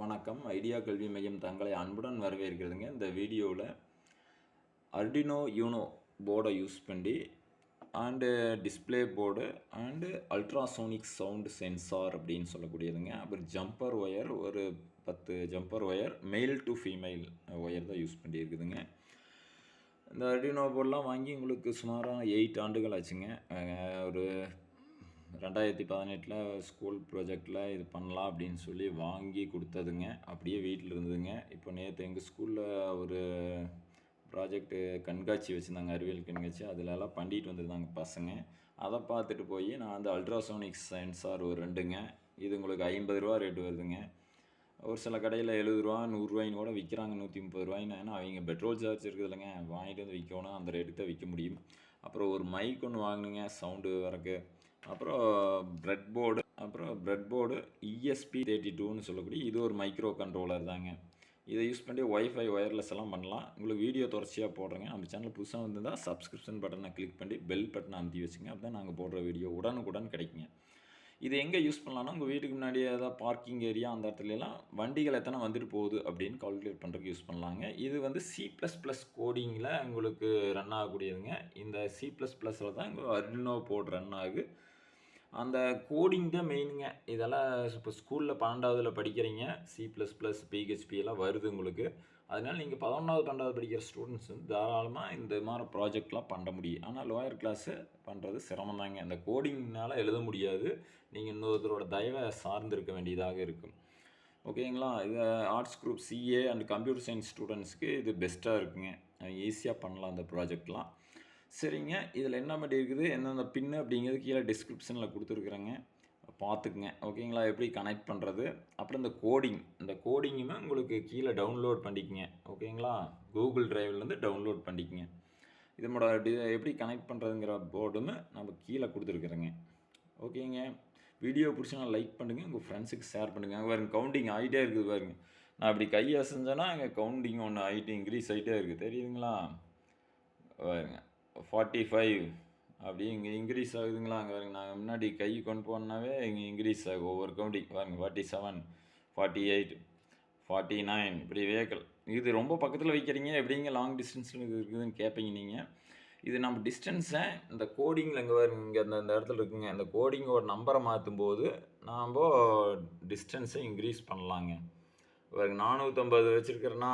வணக்கம். ஐடியா கல்வி மையம் தங்களை அன்புடன் வரவேற்கிறதுங்க. இந்த வீடியோவில் அர்டினோ யூனோ போர்டை யூஸ் பண்ணி and display board and ultrasonic sound sensor அப்படின்னு சொல்லக்கூடியதுங்க. அப்புறம் ஜம்பர் ஒயர் ஒரு பத்து jumper wire male to female wire தான் யூஸ் பண்ணியிருக்குதுங்க. இந்த அர்டினோ போர்டெலாம் வாங்கி உங்களுக்கு சுமாராக எயிட் ஆண்டுகள் ஆச்சுங்க. ஒரு ரெண்டாயிரத்தி பதினெட்டில் ஸ்கூல் ப்ராஜெக்டில் இது பண்ணலாம் அப்படின்னு சொல்லி வாங்கி கொடுத்ததுங்க. அப்படியே வீட்டில் இருந்ததுங்க. இப்போ நேற்று எங்கள் ஸ்கூலில் ஒரு ப்ராஜெக்ட்டு கண்காட்சி வச்சுருந்தாங்க. அறிவியல் கண்காட்சி. அதிலலாம் பண்ணிட்டு வந்திருந்தாங்க பசங்க. அதை பார்த்துட்டு போய் நான் அந்த அல்ட்ராசோனிக் சென்சார் ஒரு ரெண்டுங்க. இது உங்களுக்கு ஐம்பது ரூபா ரேட்டு வருதுங்க. ஒரு சில கடையில் எழுபது ரூபா நூறுரூவாயின்னு கூட விற்கிறாங்க நூற்றி முப்பது ரூபாயின்னு. ஏன்னா அவங்க பெட்ரோல் சார்ஜ் இருக்குது இல்லைங்க. வாங்கிட்டு வந்து விற்கணும் அந்த ரேட்டுக்கு தான் விற்க முடியும். அப்புறம் ஒரு மைக் ஒன்று வாங்கினுங்க. சவுண்டு வரக்கு அப்புறம் ப்ரெட் போர்டு அப்புறம் ப்ரெட் போர்டு இஎஸ்பி தேர்ட்டி டூன்னு சொல்லக்கூடிய இது ஒரு மைக்ரோ கண்ட்ரோலர் தாங்க. இதை யூஸ் பண்ணி ஒய்ஃபை ஒயர்லெஸ் எல்லாம் பண்ணலாம். உங்களுக்கு வீடியோ தொடர்ச்சியாக போடுறேங்க. நம்ம சேனல் புதுசாக வந்திருந்தால் சப்ஸ்கிரிப்ஷன் பட்டனை கிளிக் பண்ணி பெல் பட்டனை அமுத்தி வச்சுங்க. அப்போ தான் நாங்கள் போடுற வீடியோ உடனுக்குடன் கிடைக்குங்க. இது எங்கே யூஸ் பண்ணலாம்னா உங்கள் வீட்டுக்கு முன்னாடி ஏதாவது பார்க்கிங் ஏரியா அந்த இடத்துலலாம் வண்டிகள் எத்தனை வந்துட்டு போகுது அப்படின்னு கால்குலேட் பண்ணுறதுக்கு யூஸ் பண்ணலாங்க. இது வந்து சி ப்ளஸ் ப்ளஸ் கோடிங்கில் உங்களுக்கு ரன் ஆகக்கூடியதுங்க. இந்த சி ப்ளஸ் ப்ளஸில் தான் இங்கே அர்டினோ போர்டு ரன் ஆகுது அந்த கோடிங் தான் மெயினுங்க இதெல்லாம் இப்போ ஸ்கூலில் பன்னெண்டாவதுல படிக்கிறீங்க. சி ப்ளஸ் ப்ளஸ் பிஹெச்பி எல்லாம் வருது உங்களுக்கு. அதனால் நீங்கள் பதினொன்றாவது பன்னெண்டாவது படிக்கிற ஸ்டூடெண்ட்ஸ் வந்து தாராளமாக இந்த மாதிரி ப்ராஜெக்ட்லாம் பண்ண முடியும். ஆனால் லோயர் கிளாஸு பண்ணுறது சிரமம் தாங்க. இந்த கோடிங்னால் எழுத முடியாது. நீங்கள் இன்னொருத்தரோட தயவை சார்ந்திருக்க வேண்டியதாக இருக்கும். ஓகேங்களா இது arts group CA and computer science ஸ்டூடெண்ட்ஸ்க்கு இது பெஸ்ட்டாக இருக்குங்க. ஈஸியாக பண்ணலாம் அந்த ப்ராஜெக்ட்லாம் சரிங்க. இதில் என்ன பண்ணி இருக்குது எந்தெந்த பின்னு அப்படிங்கிறது கீழே டிஸ்கிரிப்ஷனில் கொடுத்துருக்குறேங்க. பார்த்துக்குங்க. ஓகேங்களா? எப்படி கனெக்ட் பண்ணுறது அப்புறம் இந்த கோடிங் இந்த கோடிங்குமே உங்களுக்கு கீழே டவுன்லோட் பண்ணிக்கங்க. ஓகேங்களா? கூகுள் டிரைவ்லேருந்து டவுன்லோட் பண்ணிக்கங்க. இதனோட எப்படி கனெக்ட் பண்ணுறதுங்கிற போர்டுமே நம்ம கீழே கொடுத்துருக்குறேங்க. ஓகேங்க. வீடியோ பிடிச்சா லைக் பண்ணுங்கள் உங்கள் ஃப்ரெண்ட்ஸுக்கு ஷேர் பண்ணுங்கள் பாருங்க கவுண்டிங் ஆகிட்டே இருக்குது பாருங்க. நான் அப்படி கையை அசைஞ்சேன்னா அங்கே கவுண்டிங் ஒன்று ஆகிட்டு இன்க்ரீஸ் ஆகிட்டே இருக்குது. தெரியுதுங்களா? பாருங்க. ஃபார்ட்டி ஃபைவ் அப்படி இங்கே இன்க்ரீஸ் ஆகுதுங்களா? அங்கே பாருங்க நாங்கள் முன்னாடி கை கொண்டு போனாவே இங்கே இன்க்ரீஸ் ஆகும் ஒவ்வொரு கவுண்டிங் பாருங்க forty seven forty eight forty nine இப்படி வேக்கல் இது ரொம்ப பக்கத்தில் வைக்கிறீங்க எப்படிங்க லாங் டிஸ்டன்ஸில் இது இருக்குதுன்னு கேட்பீங்க நீங்கள் இது நம்ம டிஸ்டன்ஸை இந்த கோடிங்கில் இங்கே பாருங்க இங்கே அந்த அந்த இடத்துல இருக்குங்க. இந்த கோடிங்கோட நம்பரை மாற்றும் போது நாம் டிஸ்டன்ஸை இன்க்ரீஸ் பண்ணலாங்க. பாருங்க நானூற்றம்பது வச்சுருக்கிறேன்னா